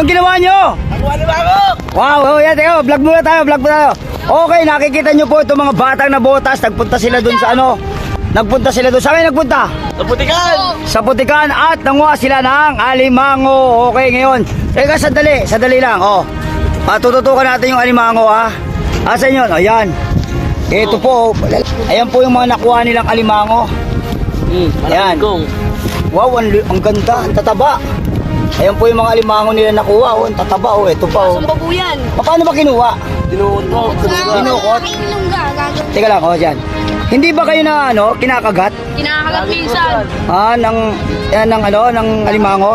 Anong ginawa nyo? Wow, oh, yan, teka, vlog muna tayo, vlog muna tayo. Okay, nakikita nyo po itong mga batang na botas, nagpunta sila dun sa ano, nagpunta sila dun, sa akin nagpunta? Naputikan! Sa Putikan at nanguha sila ng alimango. Okay, ngayon, teka, sandali, sandali lang, oh. Ah, tututukan natin yung alimango, ha? Asan yun? Ayan. Ito po, oh. ayan po yung mga nakuha nilang alimango. Hmm, Yan. kong. Wow, ang, ang ganda, ang tataba. Ayan po yung mga alimango nila nakuha, oh, ang tataba, oh, ito pa, oh. Saan ba po yan? Paano ba kinuha? Tinuot ko. Binukot? Ilongga, gagawin. Teka lang, oh, dyan. Hindi ba kayo na, ano, kinakagat? Kinakagat minsan. Ah, ng, yan, ng, ano, ng alimango?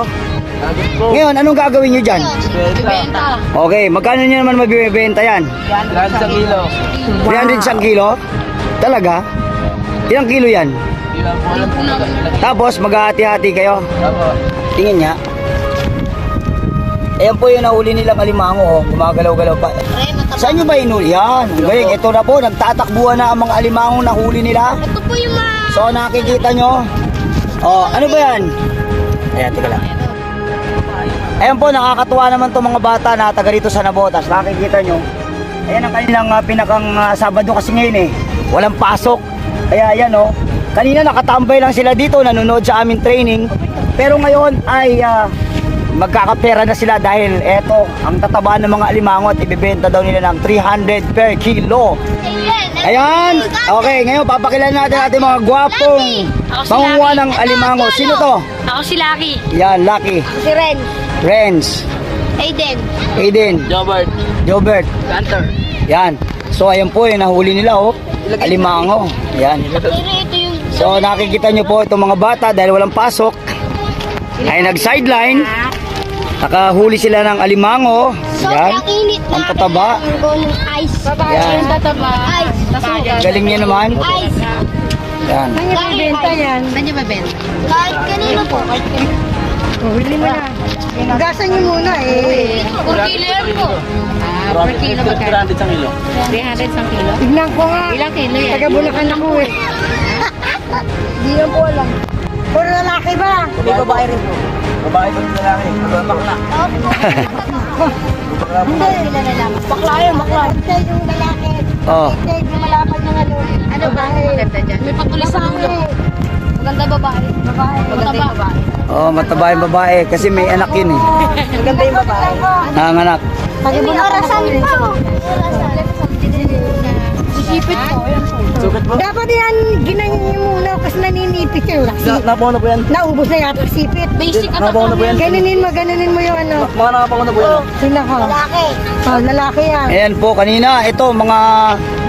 Ko. Ngayon, anong gagawin nyo dyan? Bibenta. Okay, magkano nyo naman mabibenta yan? Lahat sa kilo. 300 isang kilo? Talaga? Ilang kilo yan? Hindi lang po alam kung nag- Tapos, maghahati-hati kayo. Apo. Tingin niya. Ayan po yung nahuli nilang alimango, oh. Gumagalaw-galaw pa. Saan nyo ba inuli? Yan. Galing, ito na po. Nagtatakbuhan na ang mga alimango na huli nila. Ito po yung mga... So, nakikita nyo. Oh, ano ba yan? Ayan, teka lang. Ayan po, nakakatuwa naman to mga bata na taga rito sa Nabotas. Nakikita nyo. Ayan ang kanilang uh, pinakang ah, Sabado kasi ngayon eh. Walang pasok. Kaya ayan oh. Kanina nakatambay lang sila dito, nanonood sa aming training. Pero ngayon ay ah, magkakapera na sila dahil eto, ang tataba ng mga alimango at ibibenta daw nila ng 300 per kilo. Ayan! Okay, ngayon papakilala natin ating mga gwapong si ng alimango. Sino to? Ako si Lucky. Yan, Lucky. Si Ren. Renz. Aiden. Aiden. Jobert. Jobert. Gunter. Yan. So, ayan po yung nahuli nila, oh. Alimango. Yan. So, nakikita nyo po itong mga bata dahil walang pasok. Ay nag-sideline. Nakahuli sila ng alimango. Yan. init Ang tataba. Yung ice. Babae Yan. yung tataba. Ice. Galing niya naman. Ice. Yan. Saan niya bibenta yan? Saan niya bibenta? Kahit kanino po. Huli mo na. Gasan niyo muna eh. Per kilo yan po. Ah, per kilo ba 300 sa kilo. 300 isang kilo? Tignan ko nga. Ilang kilo yan? Taga Bulacan ako eh. Hindi lang po alam. Puro lalaki ba? May babae rin po. Babae po yung lalaki. Bakla. Hindi. Bakla yun, bakla. Hindi yung lalaki. Oh. Hindi yung malapad ng ano. Ano ba? Maganda dyan. May patulis sa ulo. Maganda babae. Babae. Maganda babae. Oh, mataba yung babae kasi may anak yun eh. Maganda yung babae. Nanganak. Taga Bulacan Sisipit ko. Sugat po. Dapat yan, ginanyan niyo muna kasi naninipit yung laki. Na, napaw na po yan. Naubos na yata sipit. Basic at Napaw na po yan. Ganunin mo, ganunin mo yung ano. Mga nakapaw na po yan. Sino ko? Lalaki. Oh, lalaki yan. Ayan po, kanina, ito, mga,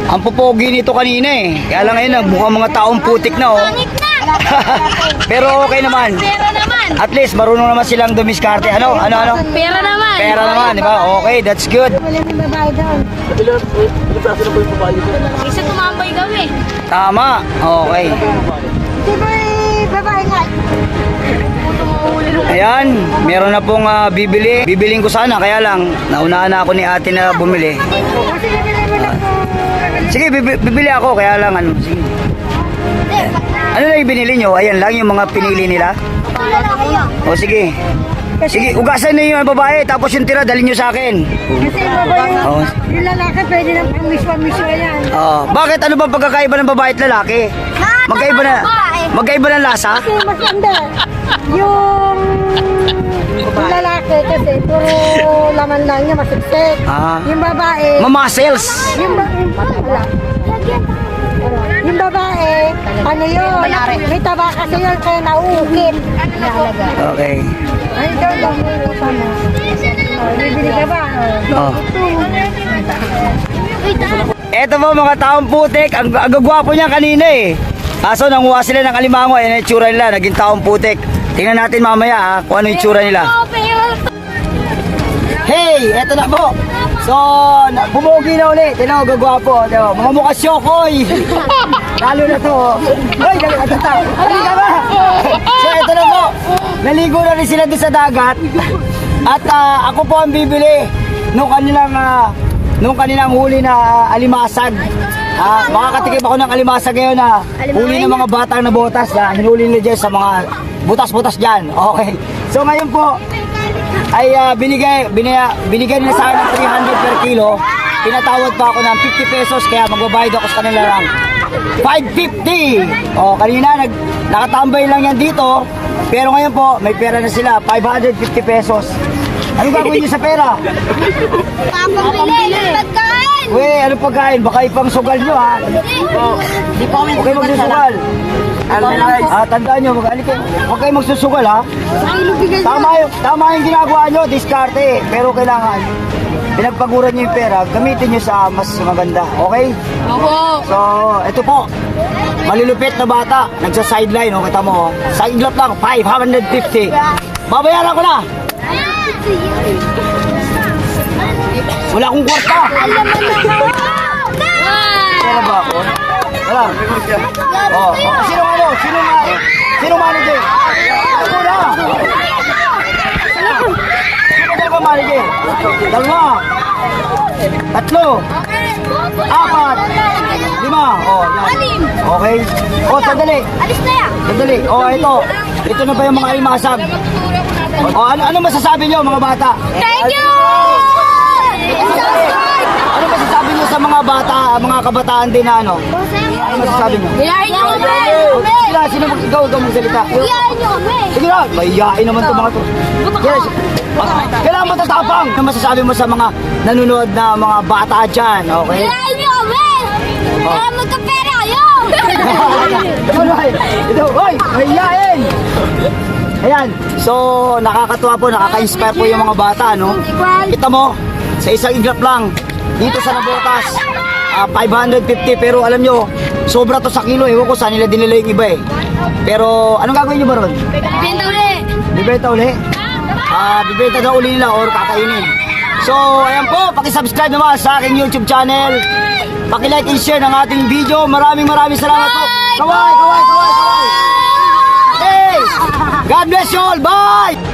ang pupogi nito kanina eh. Kaya lang ngayon, mukhang mga taong putik na oh. Pero okay naman. Pera naman. At least, marunong naman silang dumiskarte. Ano, ano, ano? Pera naman. Pera naman, di ba? Okay, that's good. Wala may babae doon. Ilan, ilan plaso na po yung babae ko? Isa tumambay kami. Tama. Okay. Di ba eh, babae nga? Ayan, meron na pong ah, bibili. Bibiling ko sana, kaya lang, naunahan na ako ni ate na bumili. Lang. Sige, bibi- bibili ako, kaya lang, ano, sige. Ano na yung binili nyo? Ayan lang yung mga pinili nila. O sige. Sige, ugasan na yung babae, tapos yung tira, dalhin nyo sa akin. Kasi babae yung, Oo. yung lalaki pwede nang pamiswa-miswa yan. Oh, bakit ano ba pagkakaiba ng babae at lalaki? Magkaiba na, magkaiba ng lasa? Kasi mas ganda. Yung, yung lalaki kasi puro laman lang niya masiksik. Ah. Yung babae, Mamasels. yung, ba, yung, wala. Yung babae, ano yun, may taba kasi yun kaya nauukit. Okay. Ay, daw daw mo yung sama. Oh, bibili ka ba? Oh. Ito. Eto po mga taong putik, ang, ang gagwapo niya kanina eh. Kaso nanguha sila ng alimango, ayan ang itsura nila, naging taong putik. Tingnan natin mamaya ha, kung ano yung itsura nila. Hey, eto na po. So, bumugi na ulit. Tingnan mo, gagwapo. Mo, mga mukha syokoy. Lalo na to. oh. Ay, galing at tata. Halika ba? So, eto na po. Naligo na rin sila doon sa dagat. At ah, ako po ang bibili nung kanilang ah, nung kanilang huli na ah, alimasag. Ah, makakatikim ako ng alimasag ngayon na huli ng mga batang na botas na hinuli nila dyan sa mga butas-butas dyan. Okay. So ngayon po, ay ah, binigay, binigay, binigay nila sa akin ng 300 per kilo. Pinatawad pa ako ng 50 pesos kaya magbabayad ako sa kanila lang 550. Oh, kanina nag nakatambay lang yan dito. Pero ngayon po, may pera na sila, 550 pesos. Ano gagawin niyo sa pera? Pambili. Pagkain. We, ano pagkain? Baka ipang sugal nyo ha. Di pa kami Huwag kayo magsusugal. Ah, tandaan nyo, mag kayo. Huwag kayo magsusugal ha. Tama yung, tama yung ginagawa nyo, diskarte. Pero kailangan, pinagpaguran nyo yung pera, gamitin nyo sa mas maganda. Okay? Opo. So, ito po. Malulupit na bata. Nagsa-sideline, oh, kita mo. Oh. Side lap lang, 550. Babayaran ko na. Wala akong kwarta. Pera ba ako? Wala. Oh, oh. Sino ano? Sino nga? Sino manager? Ako na. Dalawa manager? Dalawa. Tatlo. Apat. Lima. Oh, yan. Okay. Oh, sandali. Alis na yan. Sandali. Oh, ito. Ito na ba yung mga alimasag? Oh, ano, ano masasabi nyo mga bata? Thank you! Ano masasabi nyo sa mga bata, mga kabataan din na ano? Ano masasabi nyo? Gayahin niyo kami! Sila, sino mag ikaw, ikaw magsalita? Gayahin niyo kami! Sige na, mahihain naman itong mga to. Yes. Kailangan matatapang. Ano masasabi mo sa mga nanonood na mga bata dyan, okay? Gayahin niyo kami! Para magkapera kayo! Ito, hoy, mahihain! Ayan, so nakakatuwa po, nakaka-inspire po yung mga bata, no? Kita mo, sa isang iglap lang, dito sa Nabotas, ah, 550, pero alam nyo, sobra to sa kilo, ewan ko saan nila dinila yung iba eh. Pero, anong gagawin nyo ba ron? Benta ulit! Bibenta uli? Ah, bibenta daw uli nila or kakainin. So, ayan po, paki-subscribe naman sa aking YouTube channel. Paki-like and share ng ating video. Maraming maraming salamat po. Kaway, kaway, kaway, kaway. Hey! God bless you all. Bye!